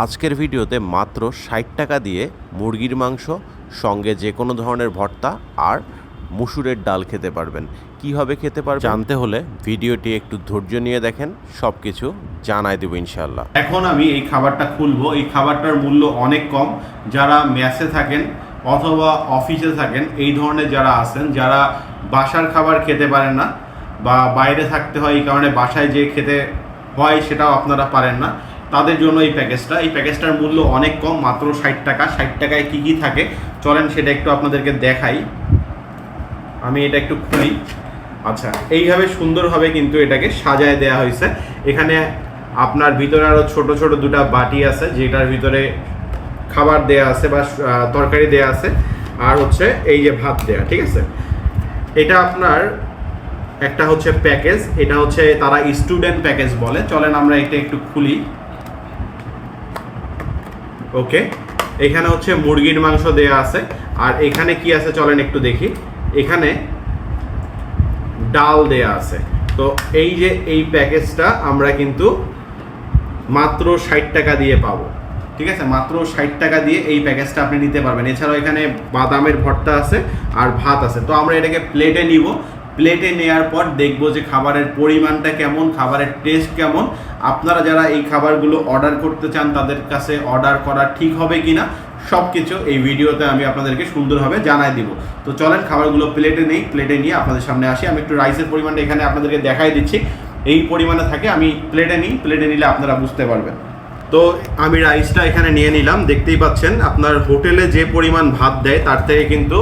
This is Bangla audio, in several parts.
আজকের ভিডিওতে মাত্র ষাট টাকা দিয়ে মুরগির মাংস, সঙ্গে যে কোনো ধরনের ভর্তা আর মুসুরের ডাল খেতে পারবেন। কীভাবে খেতে পারবেন? জানতে হলে ভিডিওটি একটু ধৈর্য নিয়ে দেখেন সব কিছু জানাই দেবো ইনশাল্লাহ এখন আমি এই খাবারটা খুলবো। এই খাবারটার মূল্য অনেক কম। যারা মেসে থাকেন অথবা অফিসে থাকেন, এই ধরনের যারা আছেন, যারা বাসার খাবার খেতে পারেন না বা বাইরে থাকতে হয়, এই কারণে বাসায় যে খেতে হয়, সেটাও আপনারা পারেন না। তাদের জন্য এই প্যাকেজটা। এই প্যাকেজটার মূল্য অনেক কম, মাত্র ষাট টাকা। ষাট টাকায় কী কী থাকে? চলেন সেটা একটু আপনাদেরকে দেখাই। আমি এটা একটু খুলি। আচ্ছা এইভাবে সুন্দরভাবে কিন্তু এটাকে সাজায় দেয়া হয়েছে। এখানে আপনার ভিতরে আরও ছোট ছোট দুটা বাটি আছে, যেটার ভিতরে খাবার দেয়া আছে বা তরকারি দেয়া আছে। আর হচ্ছে এই যে ভাত দেয়া, ঠিক আছে? এটা আপনার একটা হচ্ছে প্যাকেজ, এটা হচ্ছে তারা স্টুডেন্ট প্যাকেজ বলে। চলেন আমরা এটা একটু খুলি। ওকে? এখানে হচ্ছে মুরগির মাংস দেয়া আছে। আর এখানে কি আছে চলেন একটু দেখি। এখানে ডাল দেয়া আছে। তো এই যে এই প্যাকেজটা আমরা কিন্তু মাত্র ষাট টাকা দিয়ে পাবো। ঠিক আছে? মাত্র ষাট টাকা দিয়ে এই প্যাকেজটা আপনি নিতে পারবেন। এছাড়াও এখানে বাদামের ভর্তা আছে আর ভাত আছে। তো আমরা এটাকে প্লেটে নিব। প্লেটে নেওয়ার পর দেখব যে খাবারের পরিমাণটা কেমন, খাবারের টেস্ট কেমন। আপনারা যারা এই খাবারগুলো অর্ডার করতে চান, তাদের কাছে অর্ডার করা ঠিক হবে কিনা সব কিছু এই ভিডিওতে আমি আপনাদেরকে সুন্দরভাবে জানাই দিব। তো চলেন, খাবারগুলো প্লেটে নেই প্লেটে নিয়ে আপনাদের সামনে আসি। আমি একটু রাইসের পরিমাণটা এখানে আপনাদেরকে দেখাই দিচ্ছি। এই পরিমাণে থাকে, আমি প্লেটে নিই প্লেটে নিলে আপনারা বুঝতে পারবেন। তো আমি রাইসটা এখানে নিয়ে নিলাম। দেখতেই পাচ্ছেন, আপনার হোটেলে যে পরিমাণ ভাত দেয়, তার থেকে কিন্তু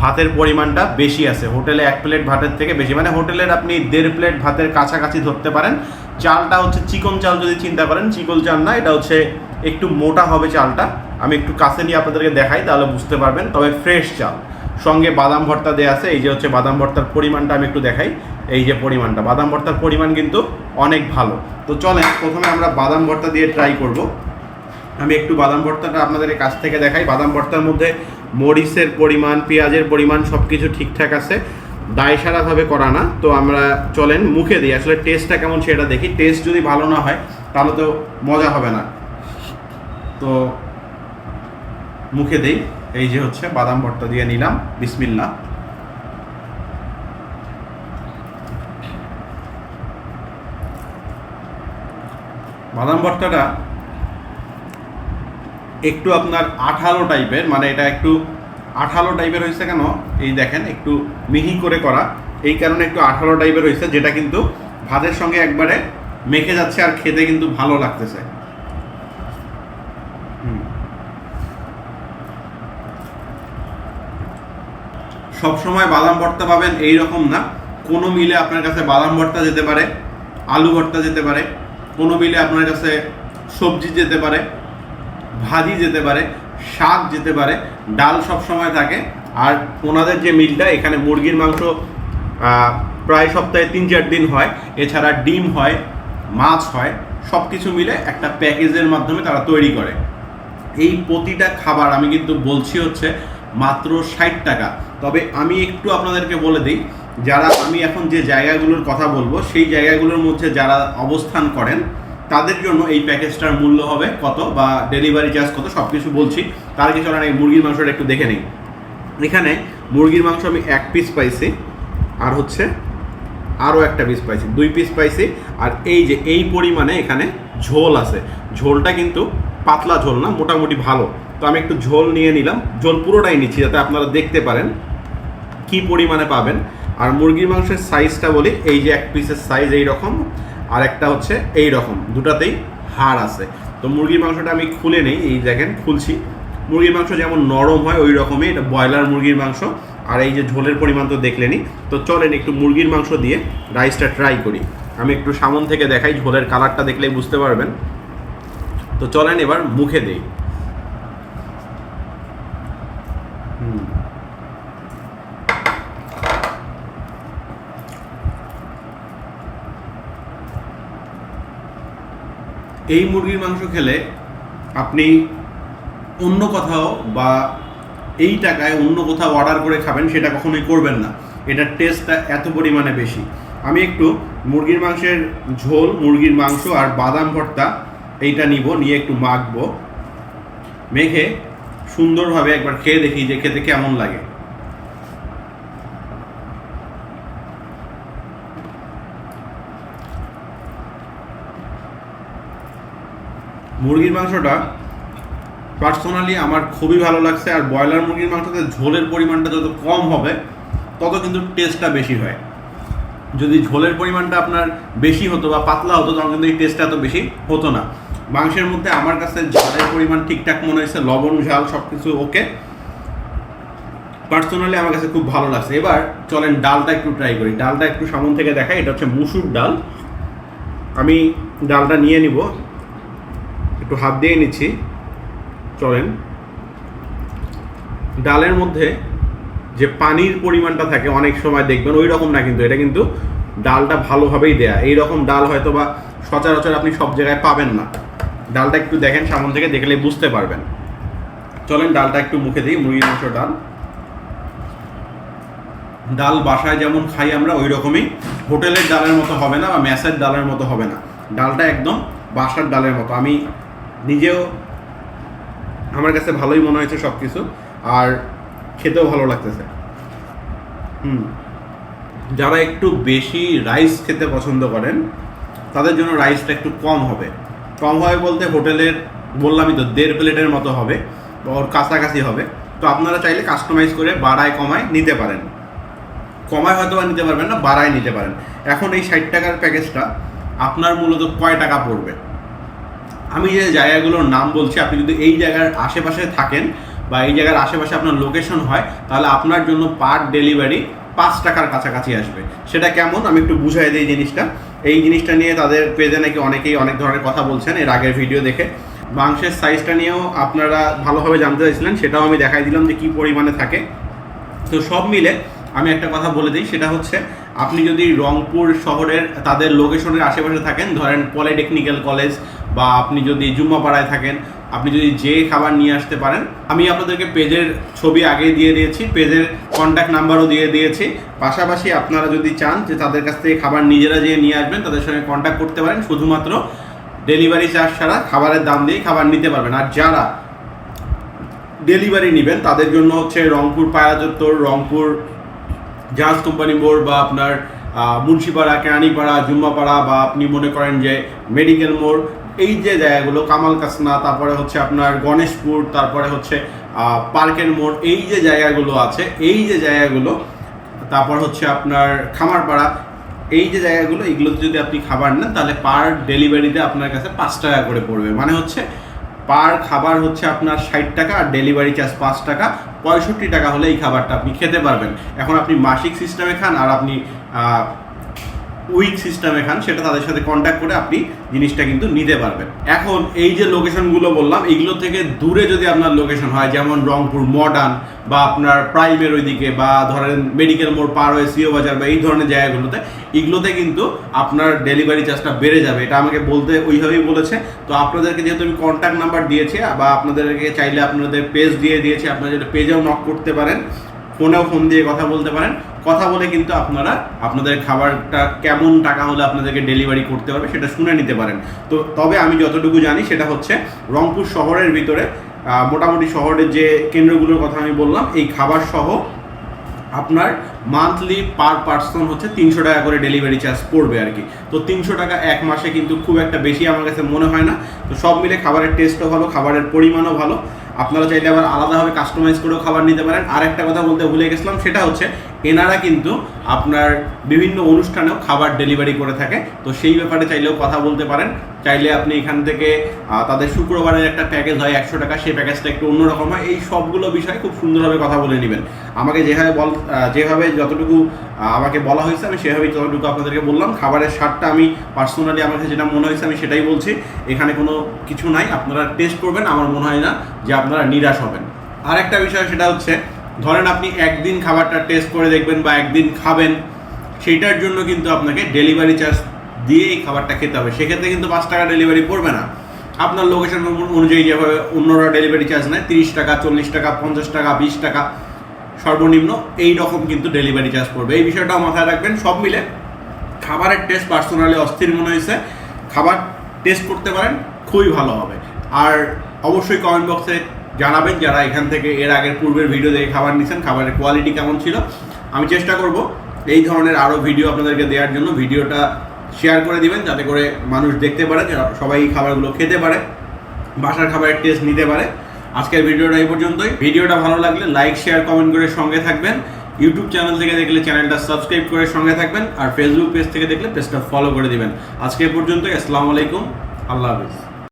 ভাতের পরিমাণটা বেশি আছে। হোটেলে এক প্লেট ভাতের থেকে বেশি। মানে হোটেলের আপনি দেড় প্লেট ভাতের কাছাকাছি ধরতে পারেন। চালটা হচ্ছে চিকন চাল যদি চিন্তা করেন, চিকন চাল না, এটা হচ্ছে একটু মোটা হবে চালটা। আমি একটু কাছে নিয়ে আপনাদেরকে দেখাই, তাহলে বুঝতে পারবেন। তবে ফ্রেশ চাল। সঙ্গে বাদাম ভর্তা দেওয়া আছে, এই যে হচ্ছে বাদাম ভর্তার পরিমাণটা আমি একটু দেখাই। এই যে পরিমাণটা, বাদাম ভর্তার পরিমাণ কিন্তু অনেক ভালো। তো চলেন, প্রথমে আমরা বাদাম ভর্তা দিয়ে ট্রাই করব। আমি একটু বাদাম ভর্তাটা আপনাদের কাছ থেকে দেখাই। বাদাম ভর্তার মধ্যে মরিচের পরিমাণ, পেঁয়াজের পরিমাণ সব কিছু ঠিকঠাক আছে। দায়সারাভাবে করা না, তো আমরা চলেন, মুখে দিই। আসলে টেস্টটা কেমন সেটা দেখি। টেস্ট যদি ভালো না হয়, তাহলে তো মজা হবে না। তো মুখে দেই। এই যে হচ্ছে, বাদাম ভর্তা দিয়ে নিলাম। বিসমিল্লা বাদাম ভর্তাটা একটু আপনার আঠালো টাইপের মানে এটা একটু আঠালো টাইপের হয়েছে কেন? এই দেখেন, একটু মিহি করে করা। এই কারণে একটু আঠালো টাইপের হয়েছে, যেটা কিন্তু ভাতের সঙ্গে একবারে মেখে যাচ্ছে আর খেতে কিন্তু ভালো লাগতেছে। সবসময় বাদাম ভর্তা পাবেন এই রকম না। কোনো মিলে আপনার কাছে বাদাম ভর্তা যেতে পারে, আলু ভর্তা যেতে পারে, কোনো মিলে আপনার কাছে সবজি যেতে পারে, ভাজি যেতে পারে শাক যেতে পারে, ডাল সব সময় থাকে, আর ওনাদের যে মিলটা, এখানে মুরগির মাংস প্রায় সপ্তাহে তিন চার দিন হয়, এছাড়া ডিম হয়, মাছ হয় সব কিছু মিলে একটা প্যাকেজের মাধ্যমে তারা তৈরি করে। এই প্রতিটা খাবার আমি কিন্তু বলছি হচ্ছে মাত্র ষাট টাকা। তবে আমি একটু আপনাদেরকে বলে দিই, যারা আমি এখন যে জায়গাগুলোর কথা বলব, সেই জায়গাগুলোর মধ্যে যারা অবস্থান করেন তাদের জন্য এই প্যাকেজটার মূল্য হবে কত বা ডেলিভারি চার্জ কত সব কিছু বলছি। তার কিছু না এই মুরগির মাংসটা একটু দেখে নিই। এখানে মুরগির মাংস আমি এক পিস পাইছি, আর হচ্ছে আরও একটা পিস পাইছি, দুই পিস পাইছি, আর এই যে এই পরিমাণে এখানে ঝোল আছে। ঝোলটা কিন্তু পাতলা ঝোল না, মোটামুটি ভালো। তো আমি একটু ঝোল নিয়ে নিলাম। ঝোল পুরোটাই নিচ্ছি যাতে আপনারা দেখতে পারেন কি পরিমাণে পাবেন। আর মুরগির মাংসের সাইজটা বলি, এই যে এক পিসের সাইজ এই রকম আর একটা হচ্ছে এই রকম দুটাতেই হাড় আছে। তো মুরগির মাংসটা আমি খুলে নেই, এই দেখেন, খুলছি। মুরগির মাংস যেমন নরম হয়, ওই রকমই। এটা ব্রয়লার মুরগির মাংস। আর এই যে ঝোলের পরিমাণ তো দেখলেনি তো চলেন একটু মুরগির মাংস দিয়ে রাইসটা ট্রাই করি। আমি একটু সামন থেকে দেখাই, ঝোলের কালারটা দেখলেই বুঝতে পারবেন। তো চলেন এবার মুখে দেই। এই মুরগির মাংস খেলে আপনি অন্য কোথাও বা এই টাকায় অন্য কোথাও অর্ডার করে খাবেন, সেটা কখনোই করবেন না। এটার টেস্টটা এত পরিমাণে বেশি। আমি একটু মুরগির মাংসের ঝোল, মুরগির মাংস আর বাদাম ভর্তা এইটা নিব, নিয়ে একটু মাখবো। মেখে সুন্দরভাবে একবার খেয়ে দেখি যে খেতে কেমন লাগে। মুরগির মাংসটা পার্সোনালি আমার খুবই ভালো লাগছে আর ব্রয়লার মুরগির মাংসতে ঝোলের পরিমাণটা যত কম হবে, তত কিন্তু টেস্টটা বেশি হয়। যদি ঝোলের পরিমাণটা আপনার বেশি হতো বা পাতলা হতো, তখন কিন্তু এই টেস্টটা এত বেশি হতো না। মাংসের মধ্যে আমার কাছে ঝালের পরিমাণ ঠিকঠাক মনে হয়েছে, লবণ, ঝাল সব কিছু ওকে পার্সোনালি আমার কাছে খুব ভালো লাগছে। এবার চলেন ডালটা একটু ট্রাই করি। ডালটা একটু সামন থেকে দেখাই, এটা হচ্ছে মুসুর ডাল। আমি ডালটা নিয়ে নিব। একটু হাত দিয়ে নিচ্ছি। চলেন। ডালের মধ্যে যে পানির পরিমাণটা থাকে, অনেক সময় দেখবেন ওই রকম না কিন্তু, এটা কিন্তু ডালটা ভালোভাবেই দেয়া। এই রকম ডাল হয়তো বা সচরাচর আপনি সব জায়গায় পাবেন না। ডালটা একটু দেখেন, সামন থেকে দেখলে বুঝতে পারবেন। চলেন, ডালটা একটু মুখে দিই, মুরগির মাংস ডাল। ডাল বাসায় যেমন খাই আমরা ওই রকমই হোটেলের ডালের মতো হবে না বা ম্যাসের ডালের মতো হবে না। ডালটা একদম বাসার ডালের মতো। আমি নিজেও আমার কাছে ভালোই মনে হয়েছে সব কিছু আর খেতেও ভালো লাগতেছে। হুম। যারা একটু বেশি রাইস খেতে পছন্দ করেন, তাদের জন্য রাইসটা একটু কম হবে। কম হবে বলতে হোটেলের, বললামই তো, দেড় প্লেটের মতো হবে, ওর কাছাকাছি হবে। তো আপনারা চাইলে কাস্টমাইজ করে বাড়ায় কমায় নিতে পারেন। কমায় হয়তো বা নিতে পারবেন না, বাড়ায় নিতে পারেন। এখন এই ষাট টাকার প্যাকেজটা আপনার মূলত কয় টাকা পড়বে? আমি যে জায়গাগুলোর নাম বলছি, আপনি যদি এই জায়গার আশেপাশে থাকেন বা এই জায়গার আশেপাশে আপনার লোকেশন হয়, তাহলে আপনার জন্য পার ডেলিভারি পাঁচ টাকার কাছাকাছি আসবে। সেটা কেমন? আমি একটু বুঝাই দিই জিনিসটা। এই জিনিসটা নিয়ে তাদের পেজে নাকি অনেকেই অনেক ধরনের কথা বলছেন, এর আগের ভিডিও দেখে। মাংসের সাইজটা নিয়েও আপনারা ভালোভাবে জানতে চাইছিলেন, সেটাও আমি দেখাই দিলাম যে কী পরিমাণে থাকে। তো সব মিলে আমি একটা কথা বলে দিই, সেটা হচ্ছে আপনি যদি রংপুর শহরের, তাদের লোকেশনের আশেপাশে থাকেন, ধরেন পলিটেকনিক্যাল কলেজ বা আপনি যদি জুম্মাপাড়ায় থাকেন, আপনি যদি যে খাবার নিয়ে আসতে পারেন, আমি আপনাদেরকে পেজের ছবি আগে দিয়ে দিয়েছি, পেজের কন্ট্যাক্ট নাম্বারও দিয়ে দিয়েছি। পাশাপাশি আপনারা যদি চান যে তাদের কাছ থেকে খাবার নিজেরা যেয়ে নিয়ে আসবেন, তাদের সঙ্গে কন্ট্যাক্ট করতে পারেন, শুধুমাত্র ডেলিভারি চার্জ ছাড়া খাবারের দাম দিয়ে খাবার নিতে পারবেন। আর যারা ডেলিভারি নেবেন, তাদের জন্য হচ্ছে রংপুর পায়রা রংপুর জাহাজ কোম্পানি মোড় বা আপনার মুন্সিপাড়া, কেরানীপাড়া, জুম্মাপাড়া বা আপনি মনে করেন যে মেডিকেল মোড়, এই যে জায়গাগুলো, কামাল কাসনা, তারপরে হচ্ছে আপনার গণেশপুর, তারপরে হচ্ছে পার্কের মোড়, এই যে জায়গাগুলো আছে, এই যে জায়গাগুলো, তারপর হচ্ছে আপনার খামারপাড়া, এই যে জায়গাগুলো, এগুলোতে যদি আপনি খাবার নেন, তাহলে পার ডেলিভারিতে আপনার কাছে পাঁচ টাকা করে পড়বে। মানে হচ্ছে পার খাবার হচ্ছে আপনার ষাট টাকা আর ডেলিভারি চার্জ পাঁচ টাকা। পঁয়ষট্টি টাকা হলে এই খাবারটা আপনি খেতে পারবেন। এখন আপনি মাসিক সিস্টেমে খান আর আপনি উইক সিস্টেমে খান সেটা তাদের সাথে কন্ট্যাক্ট করে আপনি জিনিসটা কিন্তু নিতে পারবেন। এখন এই যে লোকেশনগুলো বললাম, এগুলো থেকে দূরে যদি আপনার লোকেশন হয়, যেমন রংপুর মডার্ন বা আপনার প্রাইমের ওইদিকে বা ধরেন মেডিকেল মোড় পার হয়ে সিও বাজার বা এই ধরনের জায়গাগুলোতে, এগুলোতে কিন্তু আপনার ডেলিভারি চার্জটা বেড়ে যাবে। এটা আমাকে বলতে ওইভাবেই বলেছে। তো আপনাদেরকে যেহেতু আমি কন্ট্যাক্ট নাম্বার দিয়েছি, বা আপনাদেরকে চাইলে আপনাদের পেজ দিয়ে দিয়েছি, আপনারা যেটা পেজেও নক করতে পারেন ফোনেও ফোন দিয়ে কথা বলতে পারেন কথা বলে কিন্তু আপনারা আপনাদের খাবারটা কেমন টাকা হলে আপনাদেরকে ডেলিভারি করতে পারবে সেটা শুনে নিতে পারেন। তো তবে আমি যতটুকু জানি সেটা হচ্ছে রংপুর শহরের ভিতরে মোটামুটি শহরের যে কেন্দ্রগুলোর কথা আমি বললাম, এই খাবার সহ আপনার মান্থলি পার পার্সন হচ্ছে তিনশো টাকা করে ডেলিভারি চার্জ পড়বে আর কি। তো তিনশো টাকা এক মাসে কিন্তু খুব একটা বেশি আমার কাছে মনে হয় না। তো সব মিলে খাবারের টেস্টও ভালো, খাবারের পরিমাণও ভালো। আপনারা চাইলে আবার আলাদাভাবে কাস্টমাইজ করেও খাবার নিতে পারেন। আর একটা কথা বলতে ভুলে গেছিলাম, সেটা হচ্ছে এনারা কিন্তু আপনার বিভিন্ন অনুষ্ঠানেও খাবার ডেলিভারি করে থাকে। তো সেই ব্যাপারে চাইলেও কথা বলতে পারেন। চাইলে আপনি এখান থেকে তাদের শুক্রবারের একটা প্যাকেজ হয় একশো টাকা, সেই প্যাকেজটা একটু অন্যরকম হয়। এই সবগুলো বিষয়ে খুব সুন্দরভাবে কথা বলে নেবেন। আমাকে যেভাবে বল যেভাবে যতটুকু আমাকে বলা হয়েছে, আমি সেভাবেই যতটুকু আপনাদেরকে বললাম। খাবারের স্বাদটা আমি পার্সোনালি আমাকে যেটা মনে হয়েছে, আমি সেটাই বলছি। এখানে কোনো কিছু নাই, আপনারা টেস্ট করবেন, আমার মনে হয় না যে আপনারা নিরাশ হবেন। আর একটা বিষয় সেটা হচ্ছে ধরেন আপনি একদিন খাবারটা টেস্ট করে দেখবেন বা একদিন খাবেন, সেইটার জন্য কিন্তু আপনাকে ডেলিভারি চার্জ দিয়ে এই খাবারটা খেতে হবে। সেক্ষেত্রে কিন্তু পাঁচ টাকা ডেলিভারি পড়বে না। আপনার লোকেশন অনুযায়ী যেভাবে অন্যরা ডেলিভারি চার্জ নেয়, তিরিশ টাকা, চল্লিশ টাকা, পঞ্চাশ টাকা, বিশ টাকা, সর্বনিম্ন এই রকম কিন্তু ডেলিভারি চার্জ পড়বে। এই বিষয়টাও মাথায় রাখবেন, সব মিলে খাবারের টেস্ট পার্সোনালি অস্থির মনে হয়েছে। খাবার টেস্ট করতে পারেন, খুবই ভালো হবে। আর অবশ্যই কমেন্ট বক্সে জানাবেন যারা এখান থেকে এর আগের পূর্বের ভিডিও দেখে খাবার নিয়েছেন খাবারের কোয়ালিটি কেমন ছিল। আমি চেষ্টা করব এই ধরনের আরও ভিডিও আপনাদেরকে দেওয়ার জন্য। ভিডিওটা শেয়ার করে দিবেন, যাতে করে মানুষ দেখতে পারে সবাই এই খাবারগুলো খেতে পারে, বাসার খাবারের টেস্ট নিতে পারে। আজকের ভিডিওটা এই পর্যন্তই। ভিডিওটা ভালো লাগলে লাইক শেয়ার কমেন্ট করে সঙ্গে থাকবেন। ইউটিউব চ্যানেল থেকে দেখলে চ্যানেলটা সাবস্ক্রাইব করে সঙ্গে থাকবেন। আর ফেসবুক পেজ থেকে দেখলে পেজটা ফলো করে দিবেন। আজকে এ পর্যন্তই। আসসালামু আলাইকুম। আল্লাহ হাফিজ।